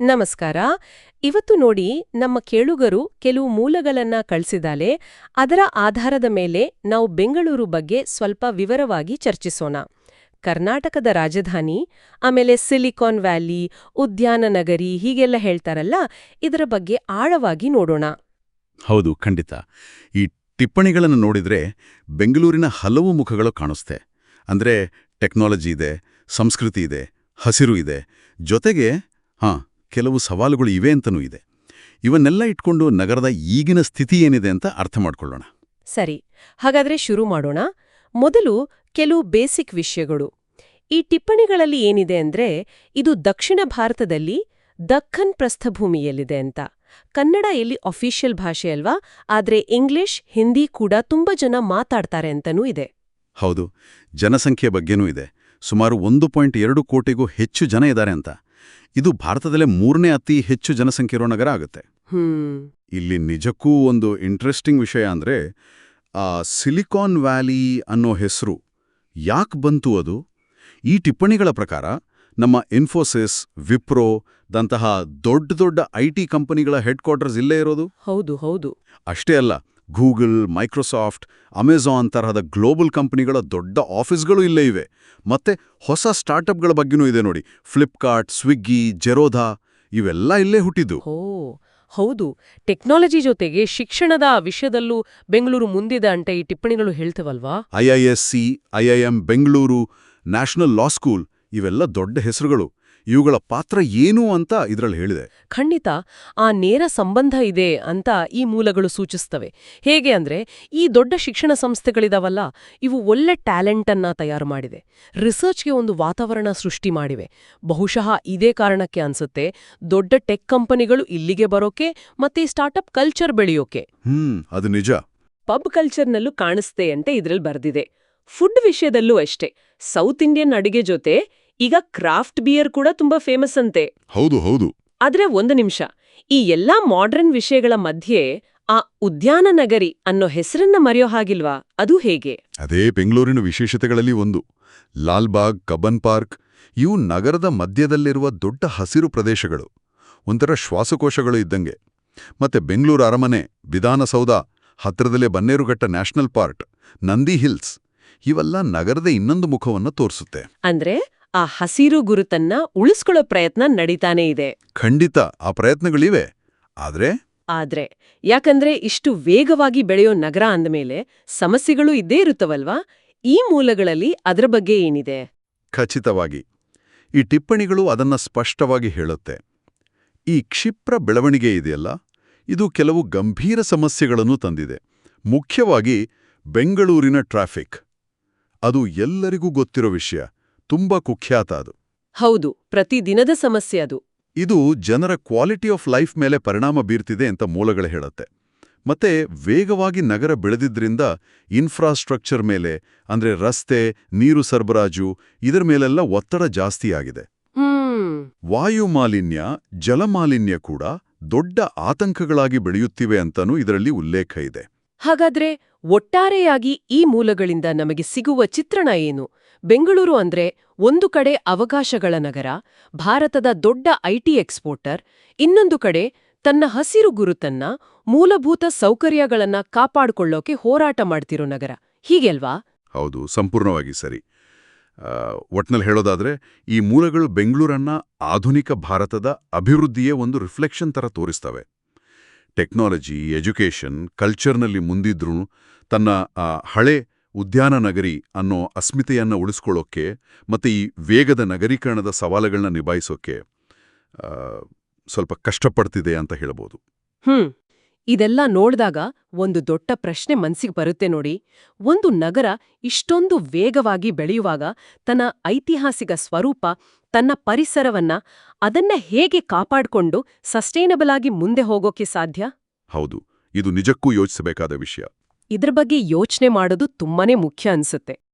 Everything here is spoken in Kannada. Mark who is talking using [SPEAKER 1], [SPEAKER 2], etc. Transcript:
[SPEAKER 1] ನಮಸ್ಕಾರ. ಇವತ್ತು ನೋಡಿ ನಮ್ಮ ಕೇಳುಗರು ಕೆಲವು ಮೂಲಗಳನ್ನ ಕಳಿಸಿದಾಲೆ. ಅದರ ಆಧಾರದ ಮೇಲೆ ನಾವು ಬೆಂಗಳೂರು ಬಗ್ಗೆ ಸ್ವಲ್ಪ ವಿವರವಾಗಿ ಚರ್ಚಿಸೋಣ. ಕರ್ನಾಟಕದ ರಾಜಧಾನಿ, ಆಮೇಲೆ ಸಿಲಿಕಾನ್ ವ್ಯಾಲಿ, ಉದ್ಯಾನ ನಗರಿ ಹೀಗೆಲ್ಲ ಹೇಳ್ತಾರಲ್ಲ, ಇದರ ಬಗ್ಗೆ ಆಳವಾಗಿ ನೋಡೋಣ.
[SPEAKER 2] ಹೌದು, ಖಂಡಿತ. ಈ ಟಿಪ್ಪಣಿಗಳನ್ನು ನೋಡಿದ್ರೆ ಬೆಂಗಳೂರಿನ ಹಲವು ಮುಖಗಳು ಕಾಣಿಸ್ತೆ. ಅಂದ್ರೆ ಟೆಕ್ನಾಲಜಿ ಇದೆ, ಸಂಸ್ಕೃತಿ ಇದೆ, ಹಸಿರು ಇದೆ. ಜೊತೆಗೆ, ಹಾಂ ಕೆಲವು ಸವಾಲುಗಳು ಇವೆ ಅಂತನೂ ಇದೆ. ಇವನ್ನೆಲ್ಲ ಇಟ್ಕೊಂಡು ನಗರದ ಈಗಿನ ಸ್ಥಿತಿ ಏನಿದೆ ಅಂತ ಅರ್ಥ ಮಾಡ್ಕೊಳ್ಳೋಣ.
[SPEAKER 1] ಸರಿ ಹಾಗಾದ್ರೆ ಶುರು ಮಾಡೋಣ. ಮೊದಲು ಕೆಲವು ಬೇಸಿಕ್ ವಿಷಯಗಳು. ಈ ಟಿಪ್ಪಣಿಗಳಲ್ಲಿ ಏನಿದೆ ಅಂದ್ರೆ ಇದು ದಕ್ಷಿಣ ಭಾರತದಲ್ಲಿ ದಕ್ಕನ್ ಪ್ರಸ್ಥಭೂಮಿಯಲ್ಲಿದೆ ಅಂತ. ಕನ್ನಡ ಎಲ್ಲಿ ಅಫಿಷಿಯಲ್ ಭಾಷೆ ಅಲ್ವಾ? ಆದ್ರೆ ಇಂಗ್ಲಿಷ್ ಹಿಂದಿ ಕೂಡ ತುಂಬಾ ಜನ ಮಾತಾಡ್ತಾರೆ ಅಂತನೂ ಇದೆ.
[SPEAKER 2] ಹೌದು ಜನಸಂಖ್ಯೆ ಬಗ್ಗೆನೂ ಇದೆ. ಸುಮಾರು ಒಂದು ಪಾಯಿಂಟ್ ಎರಡು ಕೋಟಿಗೂ ಹೆಚ್ಚು ಜನ ಇದ್ದಾರೆ ಅಂತ. ಇದು ಭಾರತದಲ್ಲೇ ಮೂರನೇ ಅತಿ ಹೆಚ್ಚು ಜನಸಂಖ್ಯೆ ಇರೋ ನಗರ ಆಗುತ್ತೆ. ಇಲ್ಲಿ ನಿಜಕ್ಕೂ ಒಂದು ಇಂಟ್ರೆಸ್ಟಿಂಗ್ ವಿಷಯ ಅಂದ್ರೆ ಆ ಸಿಲಿಕಾನ್ ವ್ಯಾಲಿ ಅನ್ನೋ ಹೆಸರು ಯಾಕೆ ಬಂತು ಅದು? ಈ ಟಿಪ್ಪಣಿಗಳ ಪ್ರಕಾರ ನಮ್ಮ ಇನ್ಫೋಸಿಸ್ ವಿಪ್ರೋ ದಂತಹ ದೊಡ್ಡ ದೊಡ್ಡ ಐ ಟಿ ಕಂಪನಿಗಳ ಹೆಡ್ ಕ್ವಾರ್ಟರ್ಸ್ ಇಲ್ಲೇ ಇರೋದು?
[SPEAKER 1] ಹೌದು ಹೌದು.
[SPEAKER 2] ಅಷ್ಟೇ ಅಲ್ಲ ಗೂಗಲ್ ಮೈಕ್ರೋಸಾಫ್ಟ್ ಅಮೆಜಾನ್ ತರಹದ ಗ್ಲೋಬಲ್ ಕಂಪನಿಗಳ ದೊಡ್ಡ ಆಫೀಸ್ಗಳು ಇಲ್ಲೇ ಇವೆ. ಮತ್ತೆ ಹೊಸ ಸ್ಟಾರ್ಟಪ್ಗಳ ಬಗ್ಗೆನೂ ಇದೆ ನೋಡಿ. ಫ್ಲಿಪ್ಕಾರ್ಟ್ ಸ್ವಿಗ್ಗಿ ಜೆರೋಧಾ ಇವೆಲ್ಲ ಇಲ್ಲೇ ಹುಟ್ಟಿದ್ದು.
[SPEAKER 1] ಓ ಹೌದು. ಟೆಕ್ನಾಲಜಿ ಜೊತೆಗೆ ಶಿಕ್ಷಣದ ವಿಷಯದಲ್ಲೂ ಬೆಂಗಳೂರು ಮುಂದಿದೆ ಅಂತ ಈ ಟಿಪ್ಪಣಿಗಳು ಹೇಳ್ತವಲ್ವಾ?
[SPEAKER 2] I IIM Bengaluru national law school ಇವೆಲ್ಲ ದೊಡ್ಡ ಹೆಸರುಗಳು. ಇವುಗಳ ಪಾತ್ರ ಏನು ಅಂತ ಇದರಲ್ಲಿ ಹೇಳಿದೆ.
[SPEAKER 1] ಖಂಡಿತ ಆ ನೇರ ಸಂಬಂಧ ಇದೆ ಅಂತ ಈ ಮೂಲಗಳು ಸೂಚಿಸ್ತವೆ. ಹೇಗೆ ಅಂದ್ರೆ ಈ ದೊಡ್ಡ ಶಿಕ್ಷಣ ಸಂಸ್ಥೆಗಳಿದಾವಲ್ಲ ಇವು ಒಳ್ಳೆ ಟ್ಯಾಲೆಂಟ್ ಅನ್ನ ತಯಾರು ಮಾಡಿದೆ. ರಿಸರ್ಚ್ಗೆ ಒಂದು ವಾತಾವರಣ ಸೃಷ್ಟಿ ಮಾಡಿವೆ. ಬಹುಶಃ ಇದೇ ಕಾರಣಕ್ಕೆ ಅನ್ಸುತ್ತೆ ದೊಡ್ಡ ಟೆಕ್ ಕಂಪನಿಗಳು ಇಲ್ಲಿಗೆ ಬರೋಕೆ ಮತ್ತೆ ಈ ಸ್ಟಾರ್ಟಪ್ ಕಲ್ಚರ್ ಬೆಳೆಯೋಕೆ.
[SPEAKER 2] ಹ್ಮ್ ಅದು ನಿಜ.
[SPEAKER 1] ಪಬ್ ಕಲ್ಚರ್ನಲ್ಲೂ ಕಾಣಿಸ್ತೆ ಅಂತ ಇದ್ರಲ್ಲಿ ಬರೆದಿದೆ. ಫುಡ್ ವಿಷಯದಲ್ಲೂ ಅಷ್ಟೇ. ಸೌತ್ ಇಂಡಿಯನ್ ಅಡಿಗೆ ಜೊತೆ ಈಗ ಕ್ರಾಫ್ಟ್ ಬಿಯರ್ ಕೂಡ ತುಂಬಾ ಫೇಮಸ್ ಅಂತೆ.
[SPEAKER 2] ಹೌದು ಹೌದು.
[SPEAKER 1] ಆದ್ರೆ ಒಂದು ನಿಮಿಷ ಈ ಎಲ್ಲಾ ಮಾಡರ್ನ್ ವಿಷಯಗಳ ಮಧ್ಯೆ ಆ ಉದ್ಯಾನ ನಗರಿ ಅನ್ನೋ ಹೆಸರನ್ನ ಮರೆಯೋ ಹಾಗಿಲ್ವಾ? ಅದು ಹೇಗೆ?
[SPEAKER 2] ಅದೇ ಬೆಂಗಳೂರಿನ ವಿಶೇಷತೆಗಳಲ್ಲಿ ಒಂದು. ಲಾಲ್ಬಾಗ್ ಕಬ್ಬನ್ ಪಾರ್ಕ್ ಇವು ನಗರದ ಮಧ್ಯದಲ್ಲಿರುವ ದೊಡ್ಡ ಹಸಿರು ಪ್ರದೇಶಗಳು. ಒಂಥರ ಶ್ವಾಸಕೋಶಗಳು ಇದ್ದಂಗೆ. ಮತ್ತೆ ಬೆಂಗಳೂರು ಅರಮನೆ ವಿಧಾನಸೌಧ ಹತ್ತಿರದಲ್ಲೇ Bannerghatta national park Nandi hills ಇವೆಲ್ಲ ನಗರದ ಇನ್ನೊಂದು ಮುಖವನ್ನು ತೋರಿಸುತ್ತೆ.
[SPEAKER 1] ಅಂದ್ರೆ? ಆ ಹಸಿರು ಗುರುತನ್ನ ಉಳಿಸ್ಕೊಳ್ಳೋ ಪ್ರಯತ್ನ ನಡೀತಾನೇ ಇದೆ.
[SPEAKER 2] ಖಂಡಿತ ಆ ಪ್ರಯತ್ನಗಳಿವೆ. ಆದ್ರೆ?
[SPEAKER 1] ಆದ್ರೆ ಯಾಕಂದ್ರೆ ಇಷ್ಟು ವೇಗವಾಗಿ ಬೆಳೆಯೋ ನಗರ ಅಂದಮೇಲೆ ಸಮಸ್ಯೆಗಳು ಇದ್ದೇ ಇರುತ್ತವಲ್ವಾ? ಈ ಮೂಲಗಳಲ್ಲಿ ಅದರ ಬಗ್ಗೆ ಏನಿದೆ?
[SPEAKER 2] ಖಚಿತವಾಗಿ ಈ ಟಿಪ್ಪಣಿಗಳು ಅದನ್ನ ಸ್ಪಷ್ಟವಾಗಿ ಹೇಳುತ್ತೆ. ಈ ಕ್ಷಿಪ್ರ ಬೆಳವಣಿಗೆ ಇದೆಯಲ್ಲ? ಇದು ಕೆಲವು ಗಂಭೀರ ಸಮಸ್ಯೆಗಳನ್ನು ತಂದಿದೆ. ಮುಖ್ಯವಾಗಿ ಬೆಂಗಳೂರಿನ ಟ್ರಾಫಿಕ್. ಅದು ಎಲ್ಲರಿಗೂ ಗೊತ್ತಿರೋ ವಿಷಯ. ತುಂಬಾ ಕುಖ್ಯಾತ ಅದು.
[SPEAKER 1] ಹೌದು ಪ್ರತಿದಿನದ ಸಮಸ್ಯೆ ಅದು.
[SPEAKER 2] ಇದು ಜನರ ಕ್ವಾಲಿಟಿ ಆಫ್ ಲೈಫ್ ಮೇಲೆ ಪರಿಣಾಮ ಬೀರ್ತಿದೆ ಅಂತ ಮೂಲಗಳು ಹೇಳುತ್ತೆ. ಮತ್ತೆ ವೇಗವಾಗಿ ನಗರ ಬೆಳೆದಿದ್ರಿಂದ ಇನ್ಫ್ರಾಸ್ಟ್ರಕ್ಚರ್ ಮೇಲೆ ಅಂದ್ರೆ ರಸ್ತೆ ನೀರು ಸರಬರಾಜು ಇದರ ಮೇಲೆಲ್ಲ ಒತ್ತಡ ಜಾಸ್ತಿಯಾಗಿದೆ ವಾಯು ಮಾಲಿನ್ಯ ಜಲಮಾಲಿನ್ಯ ಕೂಡ ದೊಡ್ಡ ಆತಂಕಗಳಾಗಿ ಬೆಳೆಯುತ್ತಿವೆ ಅಂತನೂ ಇದರಲ್ಲಿ ಉಲ್ಲೇಖ ಇದೆ.
[SPEAKER 1] ಹಾಗಾದ್ರೆ ಒಟ್ಟಾರೆಯಾಗಿ ಈ ಮೂಲಗಳಿಂದ ನಮಗೆ ಸಿಗುವ ಚಿತ್ರಣ ಏನು? ಬೆಂಗಳೂರು ಅಂದ್ರೆ ಒಂದು ಕಡೆ ಅವಕಾಶಗಳ ನಗರ, ಭಾರತದ ದೊಡ್ಡ ಐಟಿ ಎಕ್ಸ್ಪೋರ್ಟರ್, ಇನ್ನೊಂದು ಕಡೆ ತನ್ನ ಹಸಿರು ಗುರುತನ್ನ, ಮೂಲಭೂತ ಸೌಕರ್ಯಗಳನ್ನ ಕಾಪಾಡ್ಕೊಳ್ಳೋಕೆ ಹೋರಾಟ ಮಾಡ್ತಿರೋ ನಗರ. ಹೀಗೆಲ್ವಾ?
[SPEAKER 2] ಹೌದು, ಸಂಪೂರ್ಣವಾಗಿ ಸರಿ. ಒಟ್ನಲ್ಲಿ ಹೇಳೋದಾದ್ರೆ ಈ ಮೂಲಗಳು ಬೆಂಗಳೂರನ್ನ ಆಧುನಿಕ ಭಾರತದ ಅಭಿವೃದ್ಧಿಯೇ ಒಂದು ರಿಫ್ಲೆಕ್ಷನ್ ತರ ತೋರಿಸ್ತವೆ. ಟೆಕ್ನಾಲಜಿ ಎಜುಕೇಷನ್ ಕಲ್ಚರ್ನಲ್ಲಿ ಮುಂದಿದ್ರೂ ತನ್ನ ಹಳೆ ಉದ್ಯಾನ ನಗರಿ ಅನ್ನೋ ಅಸ್ಮಿತೆಯನ್ನ ಉಳಿಸ್ಕೊಳ್ಳೋಕ್ಕೆ ಮತ್ತೆ ಈ ವೇಗದ ನಗರೀಕರಣದ ಸವಾಲುಗಳನ್ನ ನಿಭಾಯಿಸೋಕೆ ಆ, ಸ್ವಲ್ಪ ಕಷ್ಟಪಡ್ತಿದೆ ಅಂತ ಹೇಳ್ಬೋದು.
[SPEAKER 1] ಇದೆಲ್ಲ ನೋಡ್ದಾಗ ಒಂದು ದೊಡ್ಡ ಪ್ರಶ್ನೆ ಮನ್ಸಿಗೆ ಬರುತ್ತೆ ನೋಡಿ. ಒಂದು ನಗರ ಇಷ್ಟೊಂದು ವೇಗವಾಗಿ ಬೆಳೆಯುವಾಗ ತನ್ನ ಐತಿಹಾಸಿಕ ಸ್ವರೂಪ ತನ್ನ ಪರಿಸರವನ್ನ ಅದನ್ನ ಹೇಗೆ ಕಾಪಾಡ್ಕೊಂಡು ಸಸ್ಟೈನಬಲ್ ಆಗಿ ಮುಂದೆ ಹೋಗೋಕೆ ಸಾಧ್ಯ?
[SPEAKER 2] ಹೌದು ಇದು ನಿಜಕ್ಕೂ ಯೋಚಿಸಬೇಕಾದ ವಿಷಯ.
[SPEAKER 1] ಇದ್ರ ಬಗ್ಗೆ ಯೋಚನೆ ಮಾಡೋದು ತುಂಬಾನೇ ಮುಖ್ಯ ಅನ್ಸುತ್ತೆ.